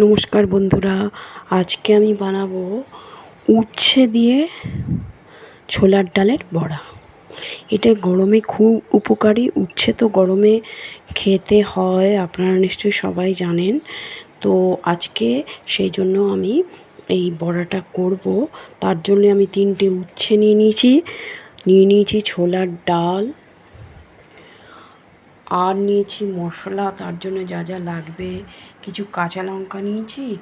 নমস্কার বন্ধুরা, আজকে আমি বানাবো উচ্ছে দিয়ে ছোলার ডালের বড়া। এটা গরমে খুব উপকারী, উচ্ছে তো গরমে খেতে হয়, আপনারা নিশ্চয়ই সবাই জানেন। তো আজকে সেই জন্য আমি এই বড়াটা করব। তার জন্য আমি তিনটে উচ্ছে নিয়ে নিয়েছি। নিয়ে নিয়েছি ছোলার ডাল আর নিয়েছি মশলা, তার জন্য যা যা লাগবে। কিছু কাঁচা লঙ্কা নিয়েছি,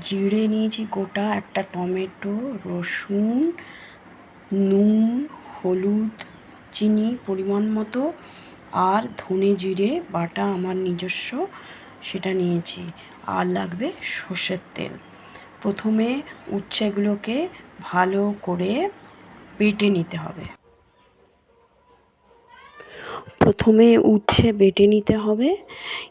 জিরে নিয়েছি গোটা, একটা টমেটো, রসুন, নুন, হলুদ, চিনি পরিমাণ মতো, আর ধনে জিরে বাটা আমার নিজস্ব, সেটা নিয়েছি। আর লাগবে সর্ষের তেল। প্রথমে উচ্ছেগুলোকে ভালো করে বেটে নিতে হবে। প্রথমে উচ্ছে বেটে নিতে হবে।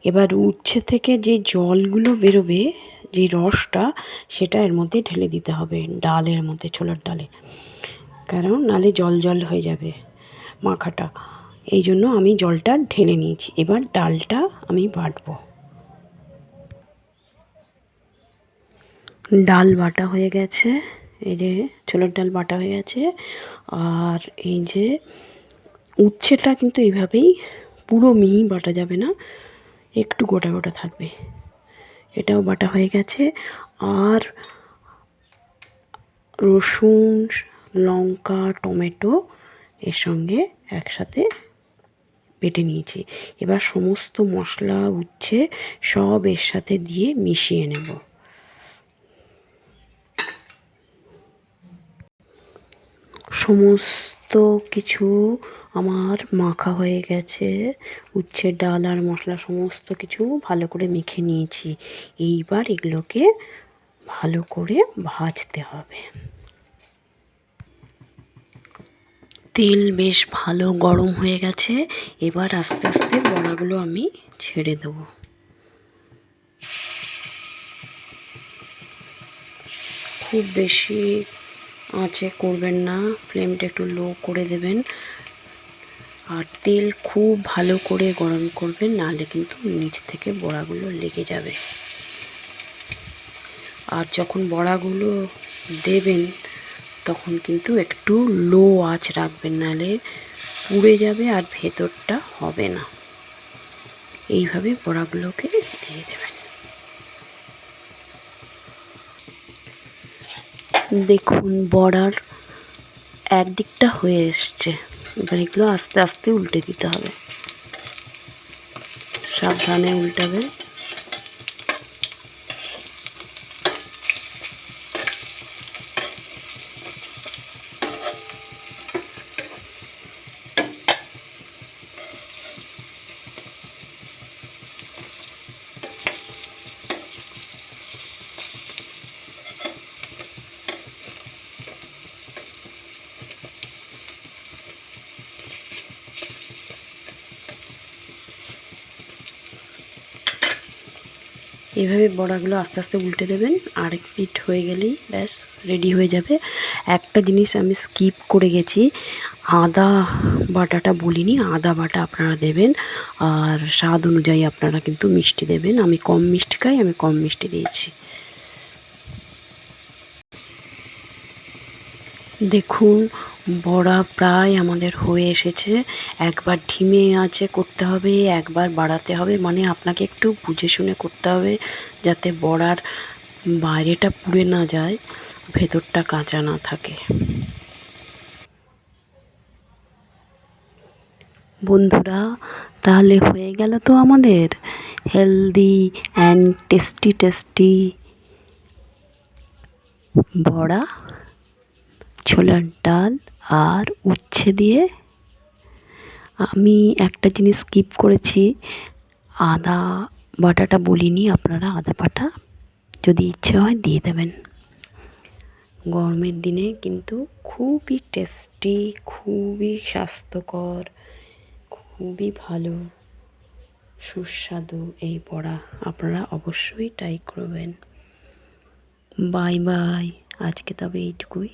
এবার উচ্ছে থেকে যে জলগুলো বেরোবে, যে রসটা, সেটা এর মধ্যে ঢেলে দিতে হবে, ডালের মধ্যে, ছোলার ডালে। কারণ নালে জল জল হয়ে যাবে মাখাটা। এই জন্য আমি জলটা ঢেলে নিয়েছি। এবার ডালটা আমি বাটবো। ডাল বাটা হয়ে গেছে। এই যে ছোলার ডাল বাটা হয়ে গেছে। আর এই যে উচ্ছেটা কিন্তু এভাবেই পুরো মিহি বাটা যাবে না, একটু গোটা গোটা থাকবে। এটাও বাটা হয়ে গেছে। আর রসুন, লঙ্কা, টমেটো এর সঙ্গে একসাথে বেটে নিয়েছি। এবার সমস্ত মশলা, উচ্ছে সব এর সাথে দিয়ে মিশিয়ে নেব। সমস্ত কিছু আমার মাখা হয়ে গেছে। উচ্ছের ডাল আর মশলা সমস্ত কিছু ভালো করে মেখে নিয়েছি। এইবার এগুলোকে ভালো করে ভাজতে হবে। তেল বেশ ভালো গরম হয়ে গেছে। এবার আস্তে আস্তে বড়াগুলো আমি ছেড়ে দেব। খুব বেশি আঁচে করবেন না। ফ্লেমটা একটু লো করে দেবেন। আর তেল খুব ভালো করে গরম করবেন, নাহলে কিন্তু নিচ থেকে বড়াগুলো লেগে যাবে। আর যখন বড়াগুলো দেবেন, তখন কিন্তু একটু লো আঁচ রাখবেন, নাহলে পুড়ে যাবে আর ভেতরটা হবে না। এইভাবে বড়াগুলোকে দিয়ে দেবেন। দেখুন বড়ার একদিকটা হয়ে এসছে। এবার এগুলো আস্তে আস্তে উল্টে দিতে হবে। সাবধানে উল্টাবে এইভাবে বড়াগুলো আস্তে আস্তে উল্টে দেবেন, আরেক পিঠ হয়ে গেলেই ব্যাস রেডি হয়ে যাবে। একটা জিনিস আমি স্কিপ করে গেছি, আদা বাটাটা বলিনি, আদা বাটা আপনারা দেবেন, আর স্বাদ অনুযায়ী আপনারা কিন্তু মিষ্টি দেবেন। আমি কম মিষ্টি খাই, আমি কম মিষ্টি দিয়েছি। দেখুন বড়া প্রায় আমাদের হয়ে এসেছে। একবার ঢিমে আছে, করতে হবে, একবার বাড়াতে হবে। মানে আপনাকে একটু বুঝে শুনে করতে হবে যাতে বড়ার বাইরেটা পুড়ে না যায়, ভেতরটা কাঁচা না থাকে। বন্ধুরা, তাহলে হয়ে গেল তো আমাদের হেলদি অ্যান্ড টেস্টি টেস্টি বড়া। ছোলার ডাল আর উচ্ছে দিয়ে আমি একটা জিনিস স্কিপ করেছি। আদা বাটাটা বলিনি, আপনারা আদা বাটা যদি ইচ্ছে হয় দিয়ে দেবেন। গরমের দিনে কিন্তু খুবই টেস্টি খুবই স্বাস্থ্যকর, খুবই ভালো, সুস্বাদু এই বড়া। আপনারা অবশ্যই ট্রাই করবেন। বাই বাই আজকে তবে এইটুকুই।